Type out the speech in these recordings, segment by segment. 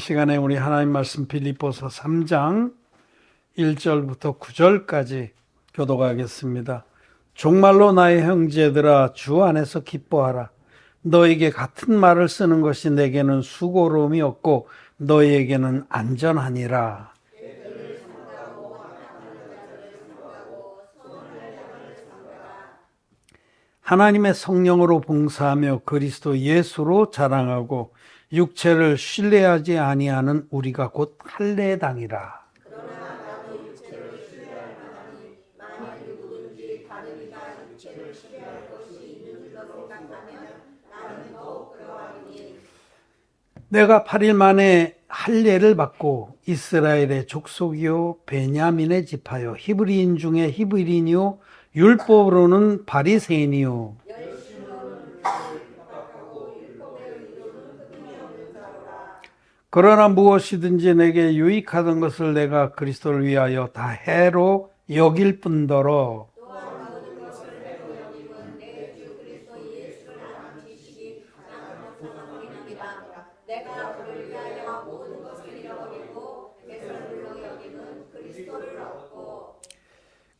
시간에 우리 하나님 말씀 빌립보서 3장 1절부터 9절까지 교도하겠습니다. 정말로 나의 형제들아 주 안에서 기뻐하라. 너에게 같은 말을 쓰는 것이 내게는 수고로움이 없고 너에게는 안전하니라. 하나님의 성령으로 봉사하며 그리스도 예수로 자랑하고 육체를 신뢰하지 아니하는 우리가 곧 할례당이라. 내가 8일 만에 할례를 받고 이스라엘의 족속이요 베냐민의 지파요 히브리인 중에 히브리인이요 율법으로는 바리새인이요 그러나 무엇이든지 내게 유익하던 것을 내가 그리스도를 위하여 다 해로 여길 뿐더러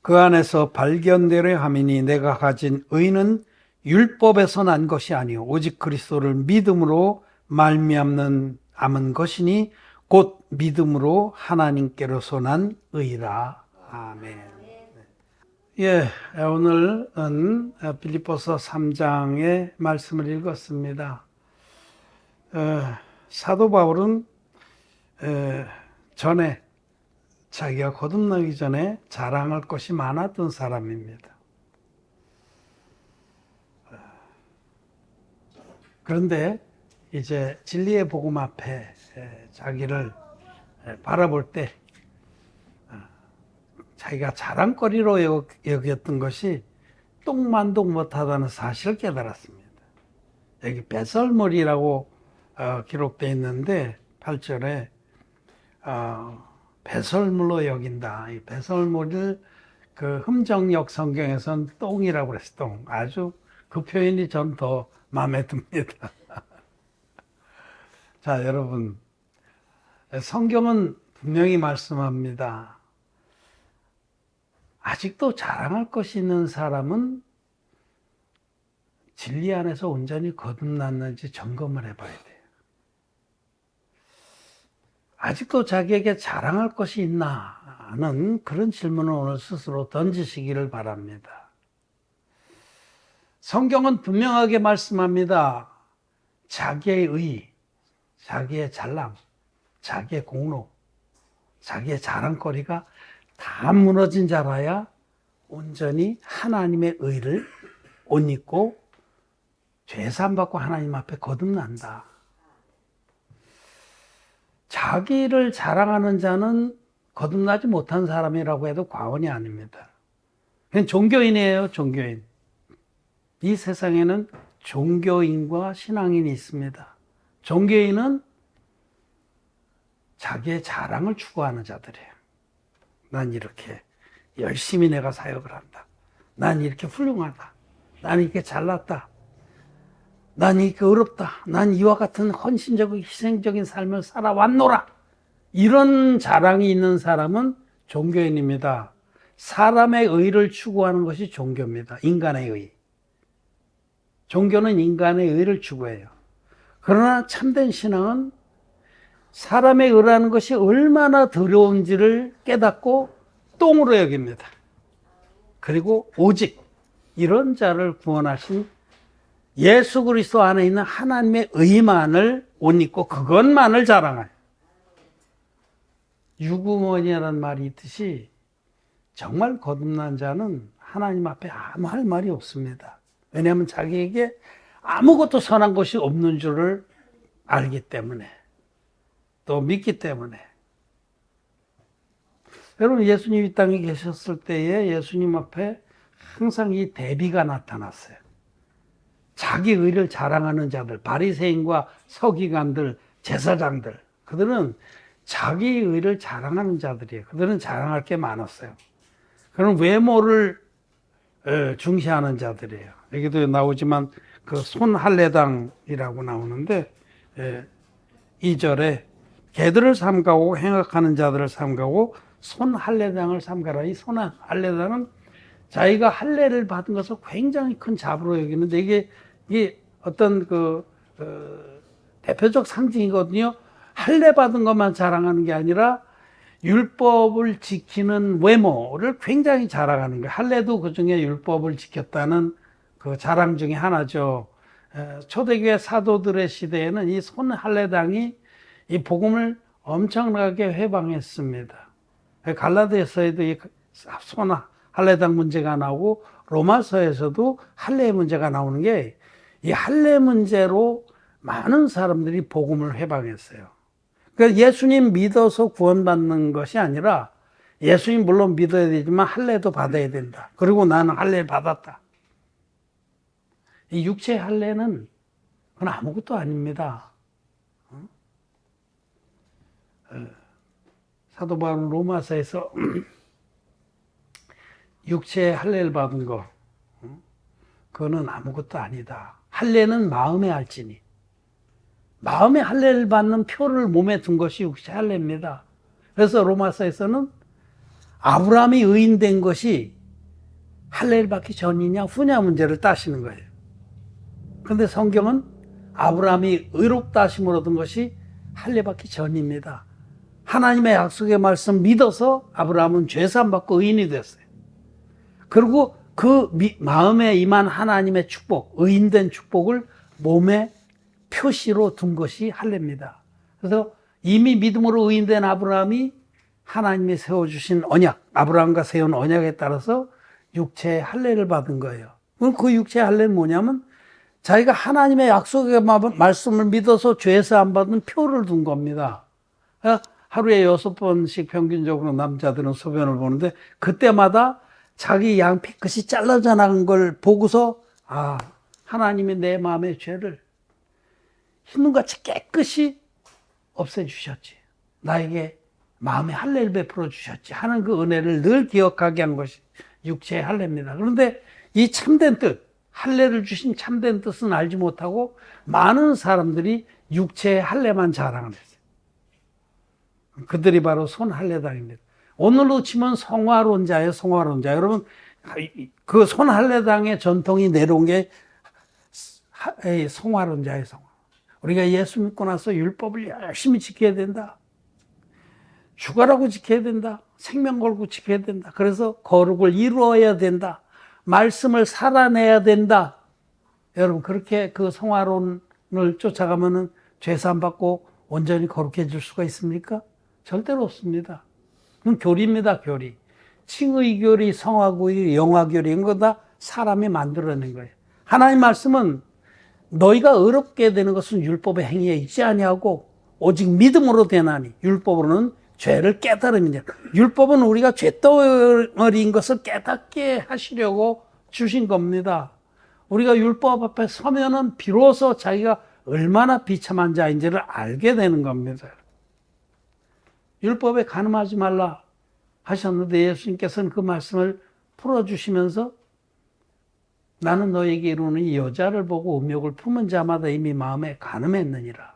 그 안에서 발견되려 함이니 내가 가진 의는 율법에서 난 것이 아니요 오직 그리스도를 믿음으로 말미암는 암은 것이니 곧 믿음으로 하나님께로서 난 의라 아멘. 예, 오늘은 빌립보서 3장의 말씀을 읽었습니다. 어, 사도 바울은 에, 전에 자기가 거듭나기 전에 자랑할 것이 많았던 사람입니다. 어, 그런데 이제 진리의 복음 앞에 에, 자기를 에, 바라볼 때 어, 자기가 자랑거리로 여- 여겼던 것이 똥만도 못하다는 사실을 깨달았습니다. 여기 배설물이라고 어, 기록되어 있는데 8절에 어, 배설물로 여긴다. 이 배설물을 그 흠정역 성경에선 똥이라고 그랬어. 똥. 아주 그 표현이 전 더 마음에 듭니다. 자, 여러분. 성경은 분명히 말씀합니다. 아직도 자랑할 것이 있는 사람은 진리 안에서 온전히 거듭났는지 점검을 해봐야 돼요. 아직도 자기에게 자랑할 것이 있나 하는 그런 질문을 오늘 스스로 던지시기를 바랍니다. 성경은 분명하게 말씀합니다. 자기의 의, 자기의 잘남, 자기의 공로, 자기의 자랑거리가 다 무너진 자라야 온전히 하나님의 의를 옷 입고 죄산 받고 하나님 앞에 거듭난다. 자기를 자랑하는 자는 거듭나지 못한 사람이라고 해도 과언이 아닙니다. 그냥 종교인이에요, 종교인. 이 세상에는 종교인과 신앙인이 있습니다. 종교인은 자기의 자랑을 추구하는 자들이에요. 난 이렇게 열심히 내가 사역을 한다. 난 이렇게 훌륭하다. 난 이렇게 잘났다. 난 이렇게 어렵다. 난 이와 같은 헌신적이고 희생적인 삶을 살아왔노라. 이런 자랑이 있는 사람은 종교인입니다. 사람의 의를 추구하는 것이 종교입니다. 인간의 의. 종교는 인간의 의를 추구해요. 그러나 참된 신앙은 사람의 의라는 것이 얼마나 더러운지를 깨닫고 똥으로 여깁니다. 그리고 오직 이런 자를 구원하신 예수 그리스도 안에 있는 하나님의 의만을 옷 입고 그것만을 자랑해요. 유구머니라는 말이 있듯이 정말 거듭난 자는 하나님 앞에 아무 할 말이 없습니다. 왜냐하면 자기에게 아무것도 선한 것이 없는 줄을 알기 때문에 또 믿기 때문에 여러분 예수님 이 땅에 계셨을 때에 예수님 앞에 항상 이 대비가 나타났어요. 자기 의를 자랑하는 자들, 바리새인과 서기관들, 제사장들, 그들은 자기 의를 자랑하는 자들이에요. 그들은 자랑할 게 많았어요. 그런 외모를 어, 중시하는 자들이에요. 여기도 나오지만 그 손할례당이라고 나오는데 예, 2절에 개들을 삼가고 행악하는 자들을 삼가고 손 할례당을 삼가라. 이 손 할례당은 자기가 할례를 받은 것을 굉장히 큰 잡으로 여기는데 이게 이게 어떤 그 어, 대표적 상징이거든요. 할례 받은 것만 자랑하는 게 아니라 율법을 지키는 외모를 굉장히 자랑하는 거예요. 할례도 그 중에 율법을 지켰다는 그 자랑 중에 하나죠. 에, 초대교회 사도들의 시대에는 이 손 할례당이 이 복음을 엄청나게 회방했습니다. 갈라디아서에도 이 손 할례당 문제가 나오고 로마서에서도 할례 문제가 나오는 게 이 할례 문제로 많은 사람들이 복음을 회방했어요. 그러니까 예수님 믿어서 구원받는 것이 아니라 예수님 물론 믿어야 되지만 할례도 받아야 된다. 그리고 나는 할례를 받았다. 이 육체 할례는 그건 아무것도 아닙니다. 어? 어, 사도 바울 로마서에서 육체 할례를 받은 거 어? 그거는 아무것도 아니다. 할례는 마음에 할지니 마음의 할례를 받는 표를 몸에 둔 것이 육체 할례입니다. 그래서 로마서에서는 아브라함이 의인된 것이 할례를 받기 전이냐 후냐 문제를 따시는 거예요. 그런데 성경은 아브라함이 의롭다 하심을 얻은 것이 할례 받기 전입니다. 하나님의 약속의 말씀 믿어서 아브라함은 죄산 받고 의인이 됐어요. 그리고 그 미, 마음에 임한 하나님의 축복, 의인된 축복을 몸에 표시로 둔 것이 할례입니다. 그래서 이미 믿음으로 의인된 아브라함이 하나님이 세워주신 언약, 아브라함과 세운 언약에 따라서 육체의 할례를 받은 거예요. 그럼 그 육체의 할례는 뭐냐면 자기가 하나님의 약속의 말씀을 믿어서 죄에서 안 받은 표를 둔 겁니다. 하루에 여섯 번씩 평균적으로 남자들은 소변을 보는데 그때마다 자기 양피 끝이 잘라져 나간 걸 보고서 아 하나님이 내 마음의 죄를 흰눈같이 깨끗이 없애주셨지. 나에게 마음의 할례를 베풀어 주셨지 하는 그 은혜를 늘 기억하게 한 것이 육체의 할례입니다. 그런데 이 참된 뜻, 할례를 주신 참된 뜻은 알지 못하고 많은 사람들이 육체의 할례만 자랑을 했어요. 그들이 바로 손 할례당입니다. 오늘로 치면 성화론자예요, 성화론자. 여러분, 그 손 할례당의 전통이 내려온 게 성화론자예요, 성화. 우리가 예수 믿고 나서 율법을 열심히 지켜야 된다. 죽어라고 지켜야 된다. 생명 걸고 지켜야 된다. 그래서 거룩을 이루어야 된다. 말씀을 살아내야 된다. 여러분, 그렇게 그 성화론을 쫓아가면은 죄산 받고 온전히 거룩해질 수가 있습니까? 절대로 없습니다. 그건 교리입니다, 교리. 칭의 교리, 성화 교리, 영화 교리, 이런 거다 사람이 만들어낸 거예요. 하나님 말씀은 너희가 어렵게 되는 것은 율법의 행위에 있지 아니하고 오직 믿음으로 되나니 율법으로는 죄를 깨달음이냐. 율법은 우리가 죄덩어리인 것을 깨닫게 하시려고 주신 겁니다. 우리가 율법 앞에 서면은 비로소 자기가 얼마나 비참한 자인지를 알게 되는 겁니다. 율법에 가늠하지 말라 하셨는데 예수님께서는 그 말씀을 풀어주시면서 나는 너에게 이르는 이 여자를 보고 음욕을 품은 자마다 이미 마음에 가늠했느니라.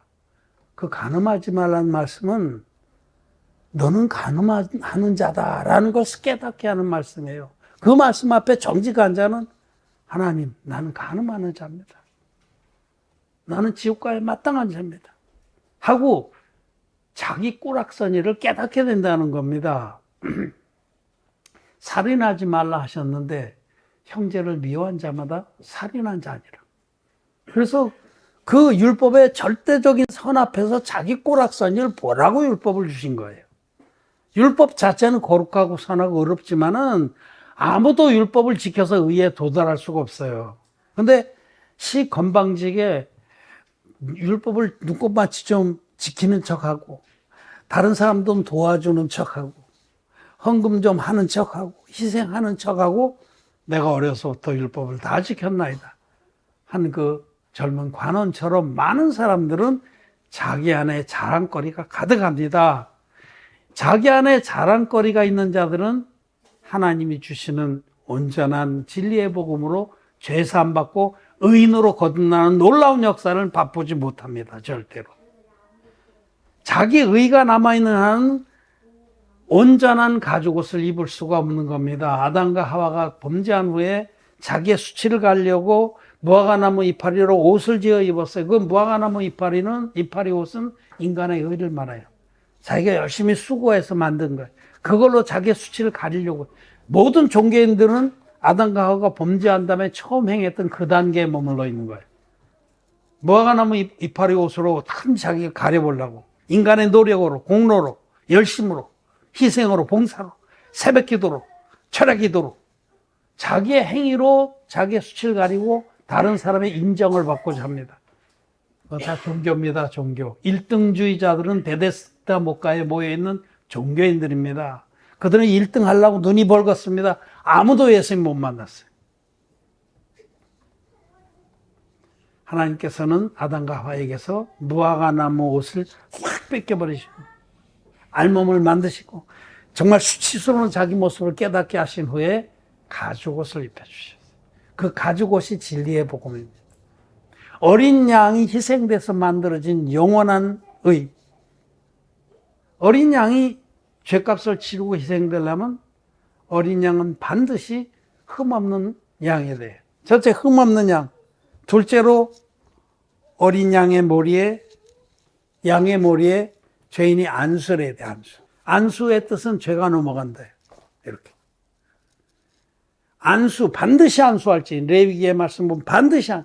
그 가늠하지 말라는 말씀은 너는 가늠하는 자다라는 것을 깨닫게 하는 말씀이에요. 그 말씀 앞에 정직한 자는 하나님, 나는 가늠하는 자입니다. 나는 지옥과에 마땅한 자입니다. 하고 자기 꼬락서니를 깨닫게 된다는 겁니다. 살인하지 말라 하셨는데 형제를 미워한 자마다 살인한 자니라. 그래서 그 율법의 절대적인 선 앞에서 자기 꼬락서니를 보라고 율법을 주신 거예요. 율법 자체는 거룩하고 선하고 어렵지만은 아무도 율법을 지켜서 의에 도달할 수가 없어요. 근데 시 건방지게 율법을 눈꼽마치 좀 지키는 척하고 다른 사람도 도와주는 척하고 헌금 좀 하는 척하고 희생하는 척하고 내가 어려서부터 율법을 다 지켰나이다 한 그 젊은 관원처럼 많은 사람들은 자기 안에 자랑거리가 가득합니다. 자기 안에 자랑거리가 있는 자들은 하나님이 주시는 온전한 진리의 복음으로 죄사함 받고 의인으로 거듭나는 놀라운 역사를 맛보지 못합니다. 절대로. 자기 의가 남아있는 한은 온전한 가죽 옷을 입을 수가 없는 겁니다. 아담과 하와가 범죄한 후에 자기의 수치를 가려고 무화과나무 이파리로 옷을 지어 입었어요. 그 무화과나무 이파리는 이파리 옷은 인간의 의를 말해요. 자기가 열심히 수고해서 만든 거예요. 그걸로 자기의 수치를 가리려고. 모든 종교인들은 아담과 하와가 범죄한 다음에 처음 행했던 그 단계에 머물러 있는 거예요. 무화과나무 이- 이파리 옷으로 참 자기가 가려보려고. 인간의 노력으로, 공로로, 열심으로, 희생으로, 봉사로, 새벽 기도로, 철학 기도로, 자기의 행위로 자기의 수치를 가리고 다른 사람의 인정을 받고자 합니다. 그거 다 종교입니다, 종교. 1등주의자들은 베데스다 목가에 모여있는 종교인들입니다. 그들은 1등 하려고 눈이 벌겋습니다. 아무도 예수님 못 만났어요. 하나님께서는 아담과 하와에게서 무화과 나무 옷을 확 뺏겨버리시고 알몸을 만드시고 정말 수치스러운 자기 모습을 깨닫게 하신 후에 가죽 옷을 입혀주셨어요. 그 가죽 옷이 진리의 복음입니다. 어린 양이 희생돼서 만들어진 영원한 의. 어린 양이 죄값을 치르고 희생되려면 어린 양은 반드시 흠없는 양이 돼요. 첫째, 흠없는 양. 둘째로 어린 양의 머리에, 양의 머리에 죄인이 안수를 해야 돼, 안수. 안수의 뜻은 죄가 넘어간다. 이렇게. 안수, 반드시 안수할지. 레위기의 말씀 보면 반드시, 안-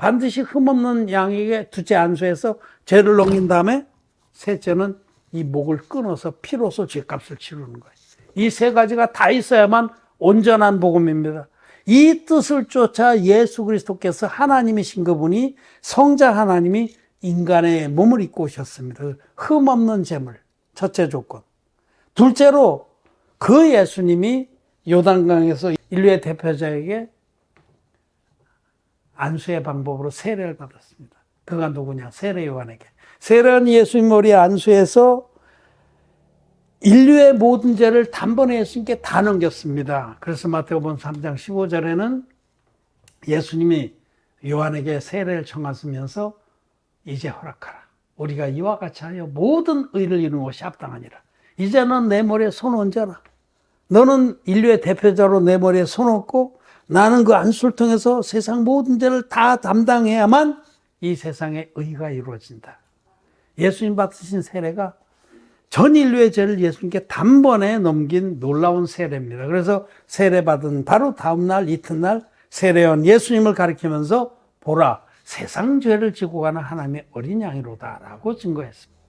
반드시 흠없는 양에게 둘째 안수해서 죄를 넘긴 다음에 셋째는 이 목을 끊어서 피로서 죄값을 치르는 거예요. 이 세 가지가 다 있어야만 온전한 복음입니다. 이 뜻을 쫓아 예수 그리스도께서 하나님이신 그분이 성자 하나님이 인간의 몸을 입고 오셨습니다. 흠 없는 재물. 첫째 조건. 둘째로 그 예수님이 요단강에서 인류의 대표자에게 안수의 방법으로 세례를 받았습니다. 그가 누구냐? 세례 요한에게. 세례는 예수님 머리에 안수해서 인류의 모든 죄를 단번에 예수님께 다 넘겼습니다. 그래서 마태복음 3장 15절에는 예수님이 요한에게 세례를 청하시면서 이제 허락하라. 우리가 이와 같이 하여 모든 의를 이루는 것이 합당하니라. 이제는 내 머리에 손 얹어라. 너는 인류의 대표자로 내 머리에 손 얹고 나는 그 안수를 통해서 세상 모든 죄를 다 담당해야만 이 세상의 의가 이루어진다. 예수님 받으신 세례가 전 인류의 죄를 예수님께 단번에 넘긴 놀라운 세례입니다. 그래서 세례 받은 바로 다음날 이튿날 세례원 예수님을 가리키면서 보라 세상 죄를 지고 가는 하나님의 어린 양이로다라고 증거했습니다.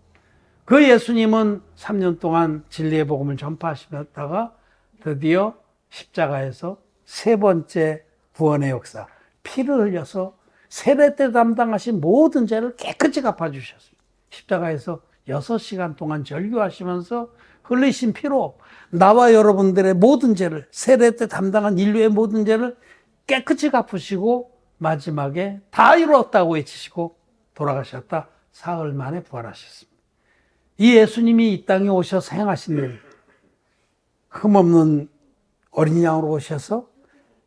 그 예수님은 3년 동안 진리의 복음을 전파하시다가 드디어 십자가에서 세 번째 구원의 역사 피를 흘려서 세례 때 담당하신 모든 죄를 깨끗이 갚아주셨습니다. 십자가에서 6시간 동안 절규하시면서 흘리신 피로 나와 여러분들의 모든 죄를 세례 때 담당한 인류의 모든 죄를 깨끗이 갚으시고 마지막에 다 이루었다고 외치시고 돌아가셨다. 사흘 만에 부활하셨습니다. 이 예수님이 이 땅에 오셔서 행하신 일, 흠없는 어린 양으로 오셔서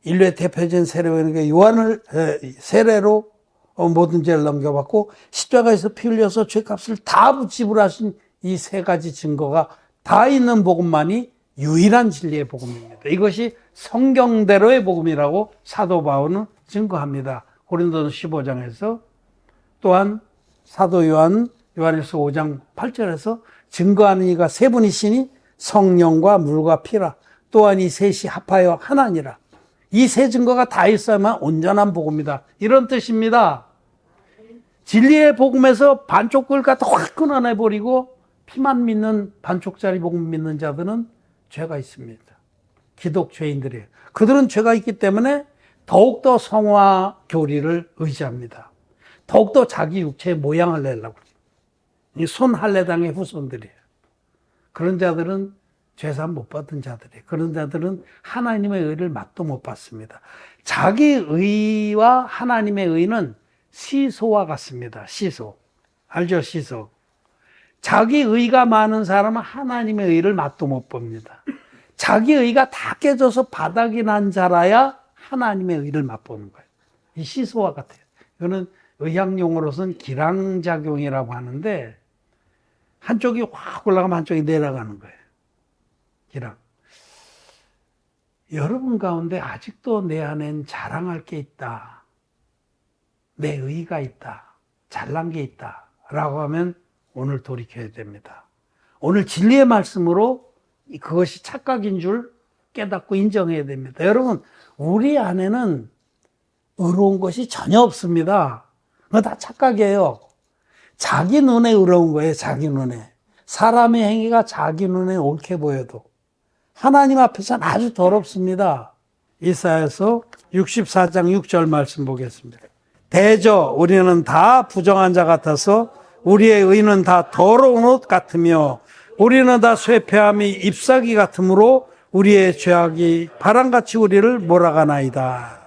인류의 대표적인 세례원에게 요한을 에, 세례로 어, 모든 죄를 넘겨받고 십자가에서 피 흘려서 죄값을 다 지불하신 이 세 가지 증거가 다 있는 복음만이 유일한 진리의 복음입니다. 이것이 성경대로의 복음이라고 사도 바울은 증거합니다. 고린도서 15장에서 또한 사도 요한 요한일서 5장 8절에서 증거하는 이가 세 분이시니 성령과 물과 피라 또한 이 셋이 합하여 하나니라. 이 세 증거가 다 있어야만 온전한 복음이다. 이런 뜻입니다. 진리의 복음에서 반쪽을 갖다 확 끊어내 버리고 피만 믿는 반쪽짜리 복음 믿는 자들은 죄가 있습니다. 기독죄인들이에요. 그들은 죄가 있기 때문에 더욱더 성화 교리를 의지합니다. 더욱더 자기 육체의 모양을 내려고. 이 손할례당의 후손들이에요. 그런 자들은 죄산 못 받은 자들이에요. 그런 자들은 하나님의 의를 맛도 못 받습니다. 자기 의와 하나님의 의는 시소와 같습니다. 시소. 알죠? 시소. 자기 의가 많은 사람은 하나님의 의를 맛도 못 봅니다. 자기 의가 다 깨져서 바닥이 난 자라야 하나님의 의를 맛보는 거예요. 이 시소와 같아요. 이거는 의학 용어로서는 기량작용이라고 하는데 한쪽이 확 올라가면 한쪽이 내려가는 거예요. 기락. 여러분 가운데 아직도 내 안엔 자랑할 게 있다. 내 의가 있다. 잘난 게 있다. 라고 하면 오늘 돌이켜야 됩니다. 오늘 진리의 말씀으로 그것이 착각인 줄 깨닫고 인정해야 됩니다. 여러분, 우리 안에는 의로운 것이 전혀 없습니다. 그거 다 착각이에요. 자기 눈에 의로운 거예요, 자기 눈에. 사람의 행위가 자기 눈에 옳게 보여도. 하나님 앞에서는 아주 더럽습니다. 이사야서 64장 6절 말씀 보겠습니다. 대저 우리는 다 부정한 자 같아서 우리의 의는 다 더러운 옷 같으며 우리는 다 쇠폐함이 잎사귀 같으므로 우리의 죄악이 바람같이 우리를 몰아가나이다.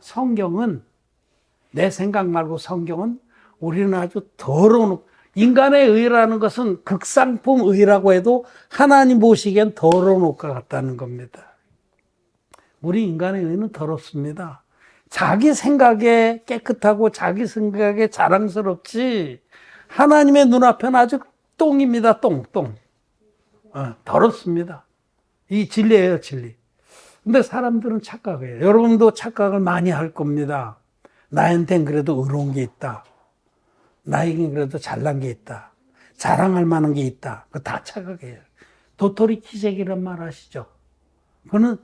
성경은 내 생각 말고 성경은 우리는 아주 더러운 옷, 인간의 의라는 것은 극상품 의라고 해도 하나님 보시기엔 더러운 옷과 같다는 겁니다. 우리 인간의 의는 더럽습니다. 자기 생각에 깨끗하고 자기 생각에 자랑스럽지 하나님의 눈앞에는 아주 똥입니다. 똥, 똥. 어, 더럽습니다. 이 진리예요, 진리. 근데 사람들은 착각해요. 여러분도 착각을 많이 할 겁니다. 나한텐 그래도 의로운 게 있다. 나에겐 그래도 잘난 게 있다. 자랑할 만한 게 있다. 그거 다 착각해요. 도토리 키재기란 말 아시죠? 그거는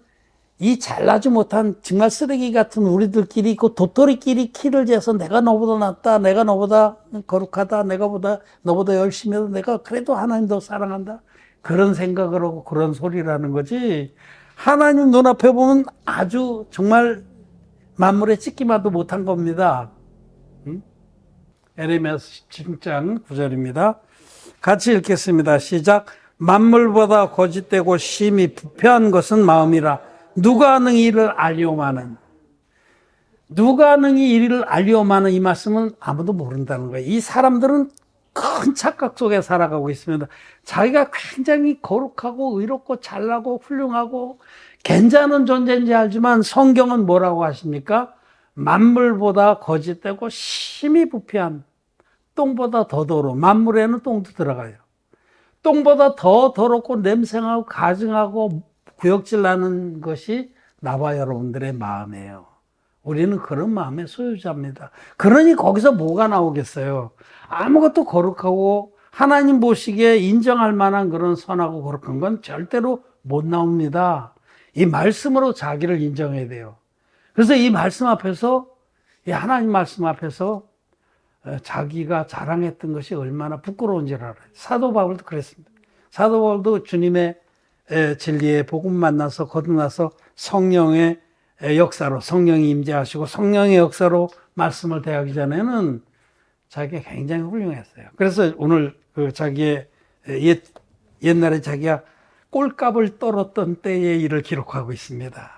이 잘나지 못한 정말 쓰레기 같은 우리들끼리 그 도토리끼리 키를 재서 내가 너보다 낫다, 내가 너보다 거룩하다, 내가 보다 너보다 열심히 해도 내가 그래도 하나님 더 사랑한다. 그런 생각을 하고 그런 소리라는 거지. 하나님 눈앞에 보면 아주 정말 만물에 찍기만도 못한 겁니다. 응? 에레미야스 17장 9절입니다. 같이 읽겠습니다. 시작. 만물보다 거짓되고 심히 부패한 것은 마음이라 누가 능히 이를 알리오마는 누가 능히 이를 알리오마는 이 말씀은 아무도 모른다는 거예요. 이 사람들은 큰 착각 속에 살아가고 있습니다. 자기가 굉장히 거룩하고 의롭고 잘나고 훌륭하고 괜찮은 존재인지 알지만 성경은 뭐라고 하십니까? 만물보다 거짓되고 심히 부패한 똥보다 더 더러워. 만물에는 똥도 들어가요. 똥보다 더 더럽고 냄새나고 가증하고 구역질 나는 것이 나와 여러분들의 마음이에요. 우리는 그런 마음의 소유자입니다. 그러니 거기서 뭐가 나오겠어요? 아무것도 거룩하고 하나님 보시기에 인정할 만한 그런 선하고 거룩한 건 절대로 못 나옵니다. 이 말씀으로 자기를 인정해야 돼요. 그래서 이 말씀 앞에서, 이 하나님 말씀 앞에서 어, 자기가 자랑했던 것이 얼마나 부끄러운지를 알아요. 사도 바울도 그랬습니다. 사도 바울도 주님의 진리의 복음 만나서 거듭나서 성령의 역사로 성령이 임재하시고 성령의 역사로 말씀을 대하기 전에는 자기가 굉장히 훌륭했어요. 그래서 오늘 그 자기의 옛, 옛날에 자기가 꼴값을 떨었던 때의 일을 기록하고 있습니다.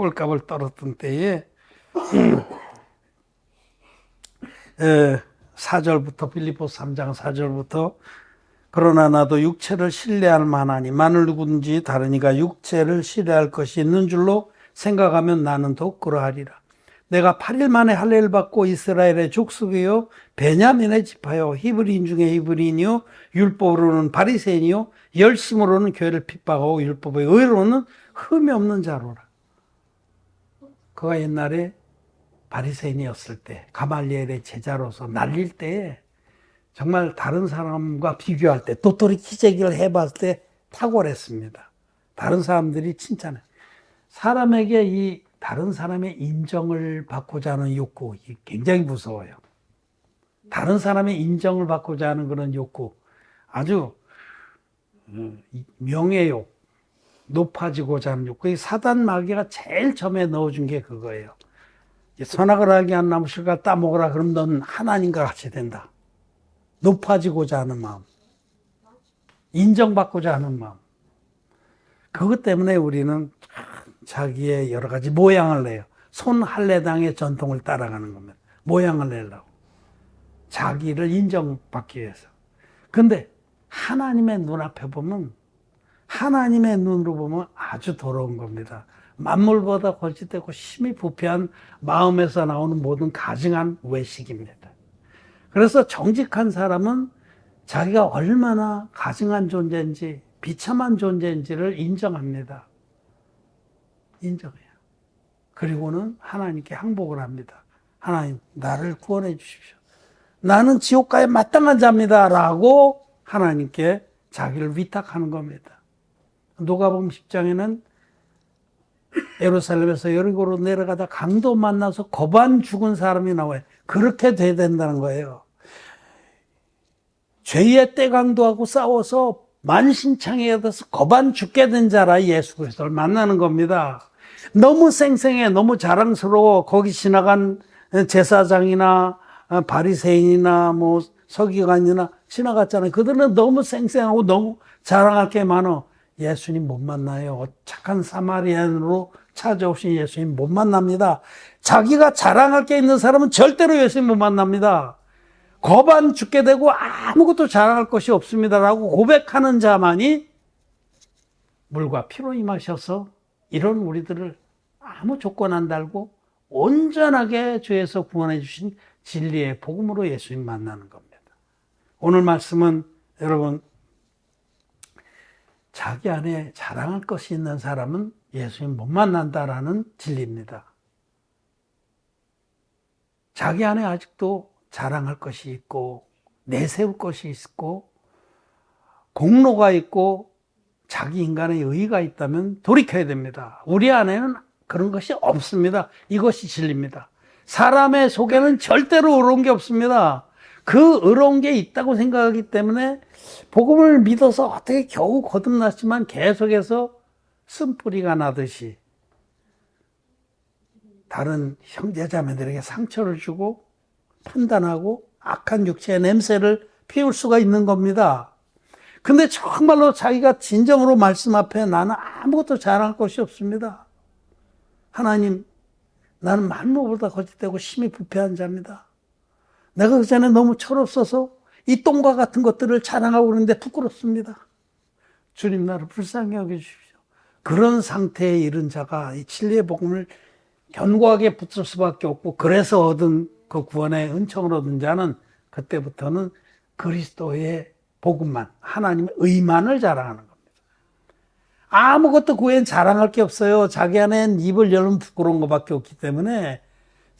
꼴값을 떨었던 때에 4절부터 빌리포스 3장 4절부터 그러나 나도 육체를 신뢰할 만하니 만을 누구든지 다르니가 육체를 신뢰할 것이 있는 줄로 생각하면 나는 더욱 그러하리라. 내가 8일 만에 할례를 받고 이스라엘의 족속이요 베냐민의 지파요 히브리인 중에 히브리인이요 율법으로는 바리새인이요 열심으로는 교회를 핍박하고 율법의 의로는 흠이 없는 자로라. 그가 옛날에 바리새인이었을 때 가말리엘의 제자로서 날릴 때 정말 다른 사람과 비교할 때 도토리 키재기를 해봤을 때 탁월했습니다. 다른 사람들이 칭찬해. 사람에게 이 다른 사람의 인정을 받고자 하는 욕구 굉장히 무서워요. 다른 사람의 인정을 받고자 하는 그런 욕구 아주 어, 명예욕 높아지고자 하는 욕구 사단 마귀가 제일 처음에 넣어준 게 그거예요. 선악을 알게 한 나무 실과 따먹으라 그럼 넌 하나님과 같이 된다. 높아지고자 하는 마음. 인정받고자 하는 마음. 그것 때문에 우리는 자기의 여러 가지 모양을 내요. 손할례당의 전통을 따라가는 겁니다. 모양을 내려고. 자기를 인정받기 위해서. 근데 하나님의 눈앞에 보면 하나님의 눈으로 보면 아주 더러운 겁니다. 만물보다 거짓되고 심히 부패한 마음에서 나오는 모든 가증한 외식입니다. 그래서 정직한 사람은 자기가 얼마나 가증한 존재인지 비참한 존재인지를 인정합니다. 인정해요. 그리고는 하나님께 항복을 합니다. 하나님, 나를 구원해 주십시오. 나는 지옥가에 마땅한 자입니다. 라고 하나님께 자기를 위탁하는 겁니다. 누가복음 10장에는 예루살렘에서 여리고로 내려가다 강도 만나서 거반 죽은 사람이 나와요. 그렇게 돼야 된다는 거예요. 죄의 때강도하고 싸워서 만신창이에 대해서 거반 죽게 된 자라 예수 그리스도를 만나는 겁니다. 너무 쌩쌩해, 너무 자랑스러워. 거기 지나간 제사장이나 바리새인이나 뭐 서기관이나 지나갔잖아요. 그들은 너무 쌩쌩하고 너무 자랑할 게 많어. 예수님 못 만나요. 착한 사마리안으로 찾아오신 예수님 못 만납니다. 자기가 자랑할 게 있는 사람은 절대로 예수님 못 만납니다. 거반 죽게 되고 아무것도 자랑할 것이 없습니다라고 고백하는 자만이 물과 피로 임하셔서 이런 우리들을 아무 조건 안 달고 온전하게 죄에서 구원해 주신 진리의 복음으로 예수님 만나는 겁니다. 오늘 말씀은 여러분 자기 안에 자랑할 것이 있는 사람은 예수님 못 만난다라는 진리입니다. 자기 안에 아직도 자랑할 것이 있고 내세울 것이 있고 공로가 있고 자기 인간의 의의가 있다면 돌이켜야 됩니다. 우리 안에는 그런 것이 없습니다. 이것이 진리입니다. 사람의 속에는 절대로 의로운 게 없습니다. 그 의로운 게 있다고 생각하기 때문에 복음을 믿어서 어떻게 겨우 거듭났지만 계속해서 쓴뿌리가 나듯이 다른 형제자매들에게 상처를 주고 판단하고 악한 육체의 냄새를 피울 수가 있는 겁니다. 근데 정말로 자기가 진정으로 말씀 앞에 나는 아무것도 자랑할 것이 없습니다. 하나님, 나는 만무보다 거짓되고 심히 부패한 자입니다. 내가 그 전에 너무 철없어서 이 똥과 같은 것들을 자랑하고 그러는데 부끄럽습니다. 주님 나를 불쌍히 여겨주십시오. 그런 상태에 이른 자가 이 진리의 복음을 견고하게 붙을 수밖에 없고 그래서 얻은 그 구원의 은총을 얻은 자는 그때부터는 그리스도의 복음만 하나님의 의만을 자랑하는 겁니다. 아무것도 그 외엔 자랑할 게 없어요. 자기 안엔 입을 열면 부끄러운 것밖에 없기 때문에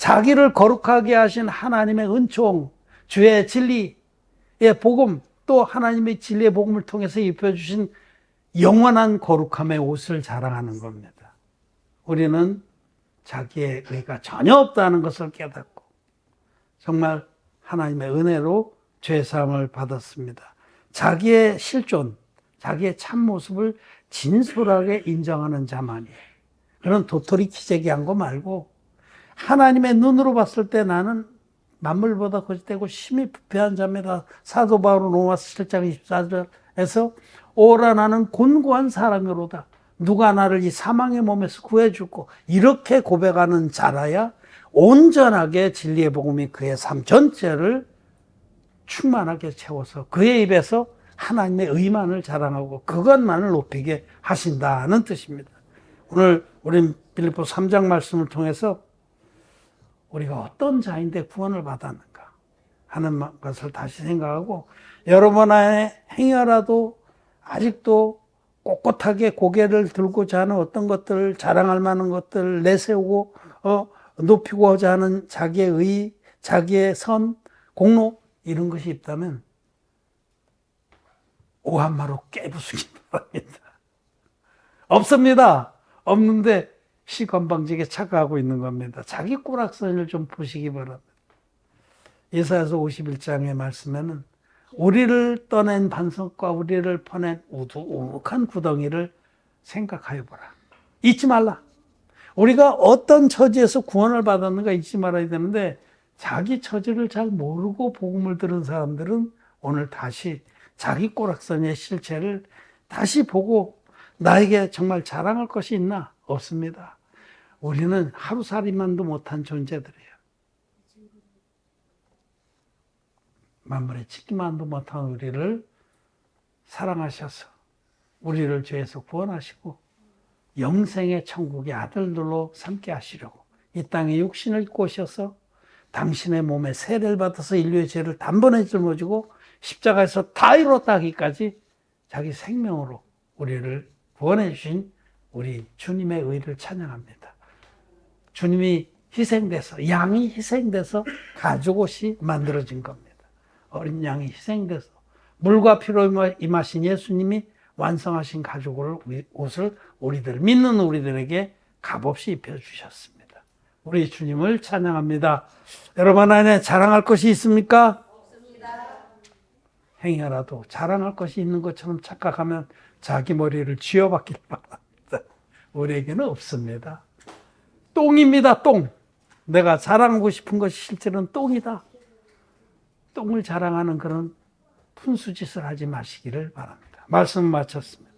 자기를 거룩하게 하신 하나님의 은총, 주의 진리의 복음, 또 하나님의 진리의 복음을 통해서 입혀주신 영원한 거룩함의 옷을 자랑하는 겁니다. 우리는 자기의 의가 전혀 없다는 것을 깨닫고 정말 하나님의 은혜로 죄사함을 받았습니다. 자기의 실존, 자기의 참모습을 진솔하게 인정하는 자만이 그런 도토리 키재기 한 거 말고 하나님의 눈으로 봤을 때 나는 만물보다 거짓되고 심히 부패한 자입니다. 사도 바울 로마서 7장 24절에서 오라 나는 곤고한 사람이로다. 누가 나를 이 사망의 몸에서 구해주고 이렇게 고백하는 자라야 온전하게 진리의 복음이 그의 삶 전체를 충만하게 채워서 그의 입에서 하나님의 의만을 자랑하고 그것만을 높이게 하신다는 뜻입니다. 오늘 우리 빌립보 3장 말씀을 통해서 우리가 어떤 자인데 구원을 받았는가 하는 것을 다시 생각하고 여러분 안에 행여라도 아직도 꼿꼿하게 고개를 들고자 하는 어떤 것들을 자랑할 만한 것들을 내세우고 어, 높이고자 하는 자기의 의, 자기의 선, 공로 이런 것이 있다면 오한마로 깨부수기 바랍니다. 없습니다. 없는데 시건방지게 착각하고 있는 겁니다. 자기 꼬락선을 좀 보시기 바랍니다. 이사야서 51장의 말씀에는 우리를 떠낸 반석과 우리를 퍼낸 우두욱한 구덩이를 생각하여 보라. 잊지 말라. 우리가 어떤 처지에서 구원을 받았는가 잊지 말아야 되는데 자기 처지를 잘 모르고 복음을 들은 사람들은 오늘 다시 자기 꼬락선의 실체를 다시 보고 나에게 정말 자랑할 것이 있나? 없습니다. 우리는 하루살이만도 못한 존재들이에요. 만물의 짓기만도 못한 우리를 사랑하셔서 우리를 죄에서 구원하시고 영생의 천국의 아들들로 삼게 하시려고 이 땅에 육신을 오셔서 당신의 몸에 세례를 받아서 인류의 죄를 단번에 짊어지고 십자가에서 다 이뤘다 하기까지 자기 생명으로 우리를 구원해 주신 우리 주님의 의를 찬양합니다. 주님이 희생돼서 양이 희생돼서 가죽옷이 만들어진 겁니다. 어린 양이 희생돼서 물과 피로 임하신 예수님이 완성하신 가죽을 옷을 우리들 믿는 우리들에게 값없이 입혀 주셨습니다. 우리 주님을 찬양합니다. 여러분 안에 자랑할 것이 있습니까? 행여라도 자랑할 것이 있는 것처럼 착각하면 자기 머리를 쥐어박길 바랍니다. 우리에게는 없습니다. 똥입니다, 똥. 내가 자랑하고 싶은 것이 실제로는 똥이다. 똥을 자랑하는 그런 푼수짓을 하지 마시기를 바랍니다. 말씀 마쳤습니다.